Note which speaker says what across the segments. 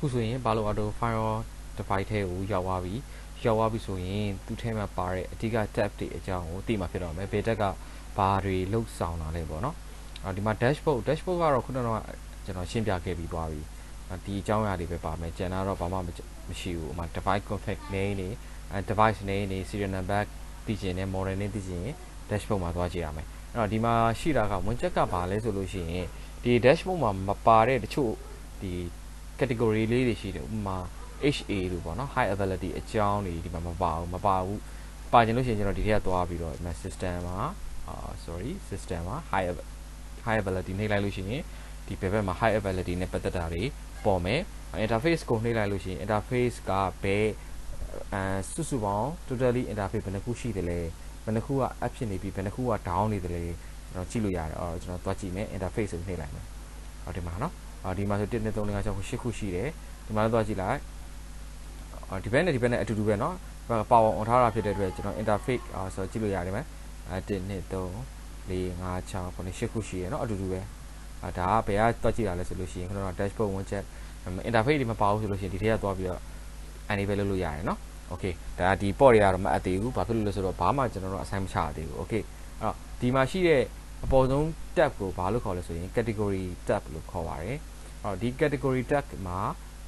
Speaker 1: အခုဆိုရင်ဘာလို့ auto fire device ထဲကိုရောက်သွားပြီရောက်သွားပြီဆိုရင်သူ့ထဲမှာပါတဲ့အဓိက tab တွေအကြောင်းကိုသိမှာဖြစ်တော့မယ်ဘယ် tab ကဘာတွေလှုပ်ဆောင်တာလဲပေါ့နော်အော်ဒီမှာ dashboard dashboard ကတော့ခုနကတော့ကျွန်တော်ရှင်းပြခဲ့ပြီးသွားပြီဒီအကြောင်းအရာတွေပဲပါမယ်ကျန်တာတော့ဘာမှမရှိဘူးဥမာ device config name တွေ device name တွေ serial number သိချင်တယ် model name သိချင်ရင် dashboard မှာသွားကြည့်ရမယ်အဲ့တော့ဒီမှာရှိတာကဝင်ချက်ကဘာလဲဆိုလို့ရှိရင်ဒီ dashboard မှာမပါတဲ့တချို့ဒီ category လေးတွေရှိတယ်ဥပမာ HA လို့ပေါ့နော် high availability အကြောင်းတွေဒီမှာမပါဘူးမပါဘူးပါကျင်လို့ရှိရင်ကျွန်တော်ဒီထက်သွားပြီးတော့ဒီမှာ system မှာအာ sorry system မှာ high high availability နှိပ်လိုက်လို့ရှိရင်ဒီဘက်ဘက်မှာ high availability နဲ့ပတ်သက်တာတွေပေါ်မယ် interface ကိုနှိပ်လိုက်လို့ရှိရင် interface ကဘယ်အဲစုစုပေါင်း totally interface ဘယ်နှခုရှိတယ်လဲဘယ်နှခုက up ဖြစ်နေပြီဘယ်နှခုက down နေတယ်လဲကျွန်တော်ကြည့်လို့ရတယ်အော်ကျွန်တော်သွားကြည့်မယ် interface ကိုနှိပ်လိုက်မယ်ဟောဒီမှာနော် အော်ဒီမှာဆို1 2 3 4 5 6 8ခုရှိတယ်ဒီမှာလည်းသွားကြည့်လိုက်အော်ဒီဘက်နဲ့ဒီဘက်နဲ့အတူတူပဲเนาะပါဝါ on ထားတာဖြစ်တဲ့အတွက်ကျွန်တော် interface အာဆိုကြည့်လို့ရတယ်မယ်အဲ1 2 3 4 5 6 9 8ခုရှိရเนาะအတူတူပဲအဲဒါကဘယ်ကတွက်ကြည့်တာလဲဆိုလို့ရှိရင်ကျွန်တော် dashboard widget interface တွေမပါဘူးဆိုလို့ရှိရင်ဒီထဲကသွားပြီးတော့ enable လုပ်လို့ရတယ်เนาะ okay ဒါဒီ port တွေကတော့မအပ်သေးဘူးဘာဖြစ်လို့လဲဆိုတော့ဘာမှကျွန်တော်တို့ assign မချရသေးဘူး okay အဲ့တော့ဒီမှာရှိတဲ့ အပေါ်ဆုံး tab ကိုဘာလို့ခေါ်လဲဆိုရင် category tab လို့ခေါ်ပါတယ်အဲ့တော့ဒီ category tab မှာ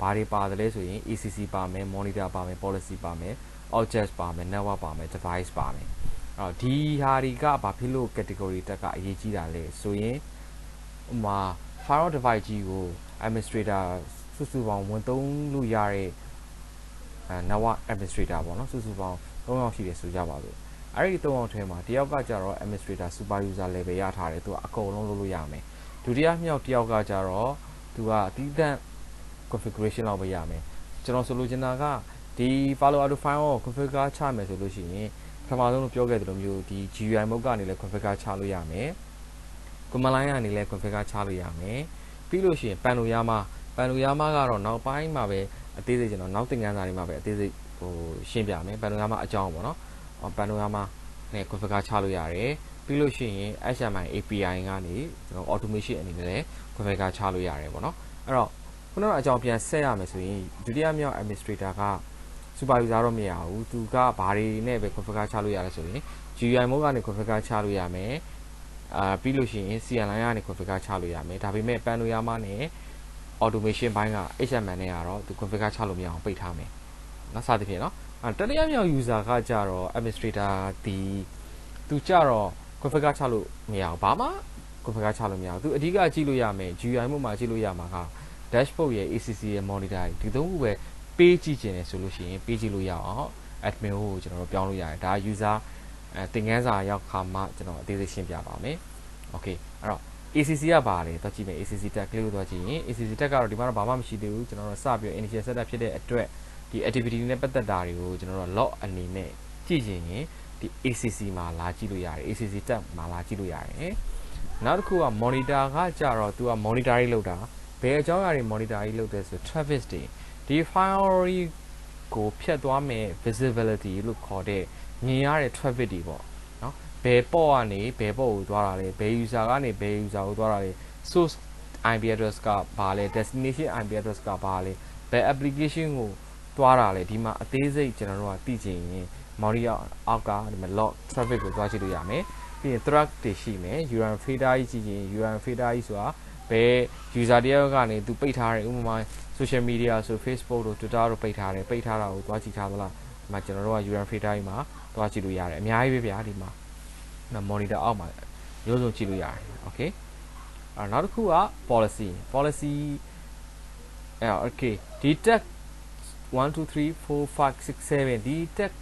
Speaker 1: ဘာတွေပါတယ်လဲဆိုရင် ECC ပါမယ် monitor ပါမယ် policy ပါမယ် objects ပါမယ် network ပါမယ် device ပါမယ်အဲ့တော့ဒီဟာတွေကဘာဖြစ်လို့ category tab ကအရေးကြီးတာလဲဆိုရင်ဥမာ firewall device ကြီးကို administrator စုစုပေါင်းဝင်သုံးလို့ရတဲ့အဲ network administrator ပေါ့နော်စုစုပေါင်း3ယောက်ရှိတယ်ဆိုကြပါစို့ အဲ့ဒီ3ယောက်ထဲမှာတယောက်ကကြတော့ administrator super user level ရထားတယ်သူကအကုန်လုံးလုပ်လို့ရမယ်ဒုတိယမြောက်တယောက်ကကြတော့သူကတီးတန့် configuration လောက်ပဲရမယ်ကျွန်တော်ဆိုလိုချင်တာကဒီ follow auto file ကို configure ချမယ်ဆိုလို့ရှိရင်ပထမဆုံးလို့ပြောခဲ့သလိုမျိုးဒီ GUI mode ကနေလည်း configure ချလို့ရမယ် command line ကနေလည်း configure ချလို့ရမယ်ပြီးလို့ရှိရင် panorama panorama ကတော့နောက်ပိုင်းမှာပဲအသေးစိတ်ကျွန်တော်နောက်သင်ခန်းစာတွေမှာပဲအသေးစိတ်ဟိုရှင်းပြမယ် panorama အကြောင်းပေါ့နော် panorama နဲ့ configure ချလို့ရတယ်ပြီးလို့ရှိရင် HTML API ကနေကျွန်တော် automation အနေနဲ့လည်း configure ချလို့ရတယ်ပေါ့နော်အဲ့တော့ခုနကအကြောင်းပြန်ဆက်ရမယ်ဆိုရင်ဒုတိယမြောက် administrator က supervisor တော့မရဘူးသူကဘာတွေနဲ့ပဲ configure ချလို့ရလဲဆိုရင် GUI mode ကနေ configure ချလို့ရမယ်အာပြီးလို့ရှိရင် CLI ကနေ configure ချလို့ရမယ်ဒါပေမဲ့ panorama နဲ့ automation ဘိုင်းက HTML နဲ့ကတော့သူ configure ချလို့မရအောင်ပိတ်ထားမယ်။နော်စသဖြင့်နော်။ တတိယမြောက် user ကကြတော့ administrator ဒီသူကြတော့ configure ချလို့မရအောင်ဘာမှ configure ချလို့မရအောင်သူအဓိကကြည့်လို့ရမယ် GUI မှုမှာကြည့်လို့ရမှာက dashboard ရဲ့ ACC ရဲ့ monitor ဒီသုံးခုပဲပေးကြည့်ခြင်းတယ်ဆိုလို့ရှိရင်ပေးကြည့်လို့ရအောင် admin ကိုကျွန်တော်တို့ပြောင်းလို့ရတယ်ဒါ user အဲသင်ခန်းစာရောက်ခါမှကျွန်တော်အသေးစိတ်ရှင်းပြပါမယ်။ Okay အဲ့တော့ ACC ကပါလေတော့ကြည့်မယ် ACC tag ကလေးကိုတော့ကြည့်ရင် ACC tag ကတော့ဒီမှာတော့ဘာမှမရှိသေးဘူးကျွန်တော်တို့စပြီး initial setup ဖြစ်တဲ့အတွက် ဒီ activity နဲ့ပတ်သက်တာတွေကိုကျွန်တော်တို့ log အနေနဲ့ကြည့်ရင်ဒီ ACC မှာလာကြည့်လို့ရတယ် ACC tag မှာလာကြည့်လို့ရတယ်နောက်တစ်ခုက monitor ကကြတော့သူက monitor ရေးလုပ်တာဘယ်အကြောင်းအရာတွေ monitor ရေးလုပ်တယ်ဆို traffic တွေဒီ file ကိုဖြတ်သွားမယ် visibility လို့ခေါ်တဲ့မြင်ရတဲ့ traffic တွေပေါ့နော်ဘယ်ပေါ့ကနေဘယ်ပေါ့ကိုသွားတာလဲဘယ် user ကနေဘယ် user ကိုသွားတာလဲ source IP address ကဘာလဲ destination IP address ကဘာလဲဘယ် application ကို သွားတာလဲဒီမှာအသေးစိတ်ကျွန်တော်တို့ကသိချင်ရင် Mori အောက်ကဒီမှာ log traffic ကိုသွားကြည့်လို့ရမယ်ပြီးရင် track တွေရှိမယ် URL fader ကြီးကြည့်ရင် URL fader ကြီးဆိုတာဘယ် user တယောက်ကနေသူပိတ်ထားတယ်ဥပမာ social media ဆို Facebook တို့ Twitter တို့ပိတ်ထားတယ်ပိတ်ထားတာကိုသွားကြည့်ထားသလားဒီမှာကျွန်တော်တို့က URL fader ကြီးမှာသွားကြည့်လို့ရတယ်အများကြီးပဲဗျာဒီမှာနော် monitor အောက်မှာရိုးစုံကြည့်လို့ရတယ် okay အဲနောက်တစ်ခုက policy policy အဲ okay ဒီ tag 1 2 3 4 5 6 7ဒီ tag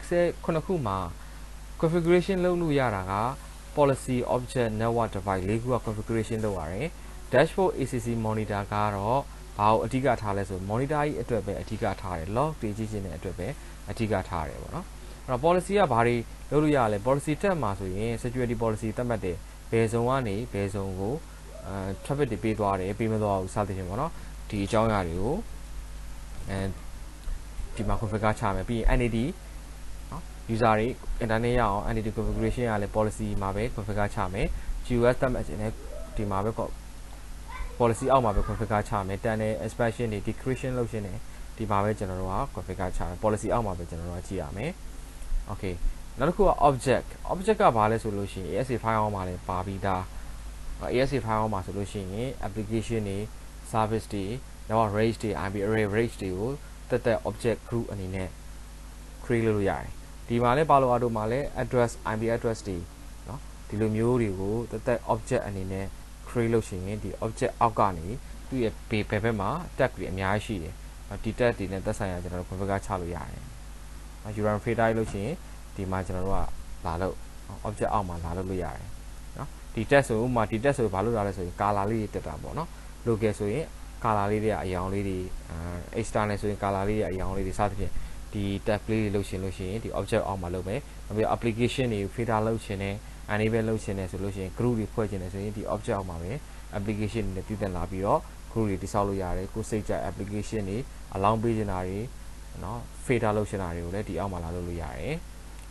Speaker 1: ခုနှစ်ခုမှာ configuration လုပ်လို့ရတာက policy object network device လေးခုက configuration လုပ်ရတယ် dashboard ACC monitor ကတော့ဘာကိုအဓိကထားလဲဆို monitor ကြီးအတွက်ပဲအဓိကထားတယ် log တွေကြည့်ခြင်းတဲ့အတွက်ပဲအဓိကထားတယ်ပေါ့နော်အဲ့တော့ policy ကဘာတွေလုပ်လို့ရလဲ policy tab မှာဆိုရင် security policy သတ်မှတ်တယ်ဘယ်ဇုံကနေဘယ်ဇုံကိုအဲ traffic တွေပေးသွားတယ်ပေးမသွားဘူးစသဖြင့်ပေါ့နော်ဒီအကြောင်းအရာတွေကိုအဲ ဒီမှာ configure ချမယ်ပြီးရင် NAD နော် user တွေ internet ရအောင် NAD configuration ရလဲ policy မှာပဲ configure ချမယ် GUS သတ်မှတ်ခြင်းနဲ့ဒီမှာပဲ policy အောက်မှာပဲ configure ချမယ်တန်တဲ့ expansion တွေ decretion လုပ်ရှင်တယ်ဒီမှာပဲကျွန်တော်တို့က configure ချမယ် policy အောက်မှာပဲကျွန်တော်တို့ကကြည့်ရမယ် okay နောက်တစ်ခုက object object ကဘာလဲဆိုလို့ရှိရင် ASA file အောက်မှာလည်းပါပြီးသား ASA file အောက်မှာဆိုလို့ရှိရင် application တွေ service တွေနောက် range တွေ IP array range တွေကို တက်တက် object group အနေနဲ့ create လုပ်လို့ရတယ်ဒီမှာလည်းပါလို့အားတို့မှာလည်း address IP address တွေเนาะဒီလိုမျိုးတွေကိုတက်တက် object အနေနဲ့ create လုပ်ရှင်ရင်ဒီ object အောက်ကနေသူ့ရဲ့ဘေးဘက်ဘက်မှာ tag တွေအများကြီးရှိတယ်ဒီ tag တွေနဲ့သက်ဆိုင်ရာကျွန်တော်တို့ configure ချလို့ရတယ် url fader လို့ရှိရင်ဒီမှာကျွန်တော်တို့ကလာလို့ object အောက်မှာလာလို့လို့ရတယ်နော်ဒီ tag ဆိုဥမာဒီ tag ဆိုဘာလို့လာလဲဆိုရင် color လေးတွေတက်တာပေါ့နော် local ဆိုရင် color လေးတွေကအယောင်လေးတွေ external ဆိုရင် color လေးတွေအယောင်လေးတွေစသဖြင့်ဒီ tag လေးတွေလုပ်ရှင်လို့ရှိရင်ဒီ object အောက်မှာလုပ်မယ်နောက်ပြီး application တွေ fader လုပ်ရှင်တယ် enable လုပ်ရှင်တယ်ဆိုလို့ရှိရင် group တွေဖွဲ့ခြင်းတယ်ဆိုရင်ဒီ object အောက်မှာပဲ application တွေနဲ့တည်တက်လာပြီးတော့ group တွေတိစောက်လို့ရတယ်ကိုစိတ်ကြ application တွေ allow ပေးချင်တာတွေနော် fader လုပ်ရှင်တာတွေကိုလည်းဒီအောက်မှာလာလုပ်လို့ရတယ်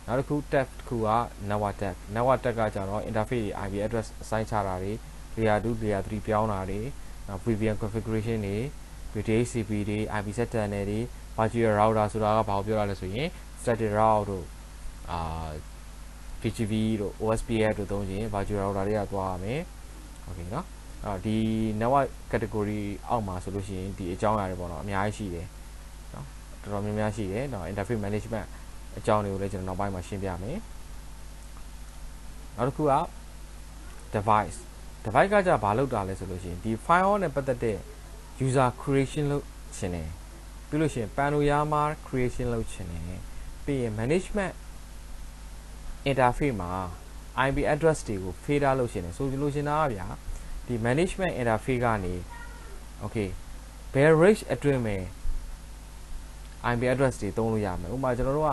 Speaker 1: နောက်တစ်ခု tab တစ်ခုက network tab network tab ကကျတော့ interface တွေ IP address assign ချတာတွေ layer 2 layer 3ပြောင်းတာတွေနောက် VPN configuration တွေ DHCP တွေ IP set channel တွေ virtual router ဆိုတာကဘာကိုပြောရလဲဆိုရင် static route တို့အာ PGP တို့ OSPF တို့သုံးခြင်း virtual router တွေကသွားရမယ်။ Okay เนาะအော်ဒီ network category အောက်မှာဆိုလို့ရှိရင်ဒီအကြောင်းအရာတွေပေါ့နော်အများကြီးရှိတယ်เนาะတော်တော်များများရှိတယ်เนาะ interface management အကြောင်းတွေကိုလည်းကျွန်တော်နောက်ပိုင်းမှာရှင်းပြမယ်။နောက်တစ်ခုက device device ကကြဘာလုပ်တာလဲဆိုလို့ရှိရင်ဒီ file နဲ့ပတ်သက်တဲ့ user creation လုပ်ရှင်တယ်ပြီးလို့ရှိရင် panorama creation လုပ်ရှင်တယ်ပြီးရင် management interface မှာ IP address တွေကို fader လုပ်ရှင်တယ်ဆိုလို့ရှင်တာကဗျာဒီ management interface ကနေ okay ဘယ် range အတွင်းမှာ IP address တွေသုံးလို့ရမယ်ဥပမာကျွန်တော်တို့က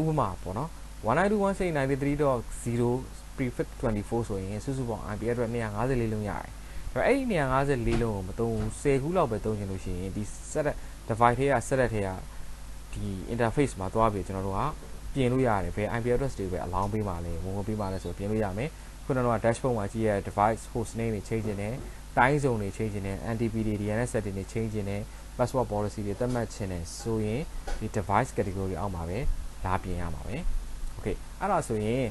Speaker 1: ဥပမာပေါ့နော်192.168.93.0 prefix 24ဆိုရင်စုစုပေါင်း IP address 254လုံးရတယ်ဒါပေမဲ့အဲ့ဒီ254လုံးကိုမသုံးဘူး10ခုလောက်ပဲသုံးချင်လို့ရှိရင်ဒီ set device ထဲက set ထဲကဒီ interface မှာသွားပြီးကျွန်တော်တို့ကပြင်လို့ရတယ်ဘယ် IP address တွေပဲ allow ပေးပါလဲဝင်ဝင်ပေးပါလဲဆိုပြင်လို့ရမယ်ခုနက dashboard မှာကြည့်ရတဲ့ device host name တွေ change နေတယ် time zone တွေ change နေတယ် NTP တွေ DNS setting တွေ change နေတယ် password policy တွေသတ်မှတ်ခြင်းနဲ့ဆိုရင်ဒီ device category အောက်မှာပဲလာပြင်ရမှာပဲ okay အဲ့ဒါဆိုရင်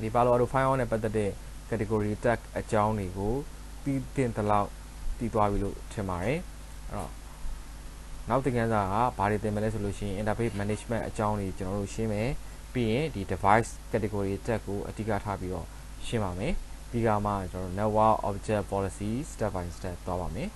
Speaker 1: ဒီ Palo Alto Firewall နဲ့ပတ်သက်တဲ့ category tag အကြောင်းတွေကိုပြီးတင်တလောက်တည်သွားပြီလို့ထင်ပါတယ်အဲ့တော့နောက်သင်ခန်းစာကဘာတွေသင်မလဲဆိုလို့ရှိရင် interface management အကြောင်းတွေကျွန်တော်တို့ရှင်းမယ်ပြီးရင်ဒီ device category tag ကိုအဓိကထားပြီးတော့ရှင်းပါမယ်ပြီးကမှကျွန်တော်တို့ network object policy step by step သွားပါမယ်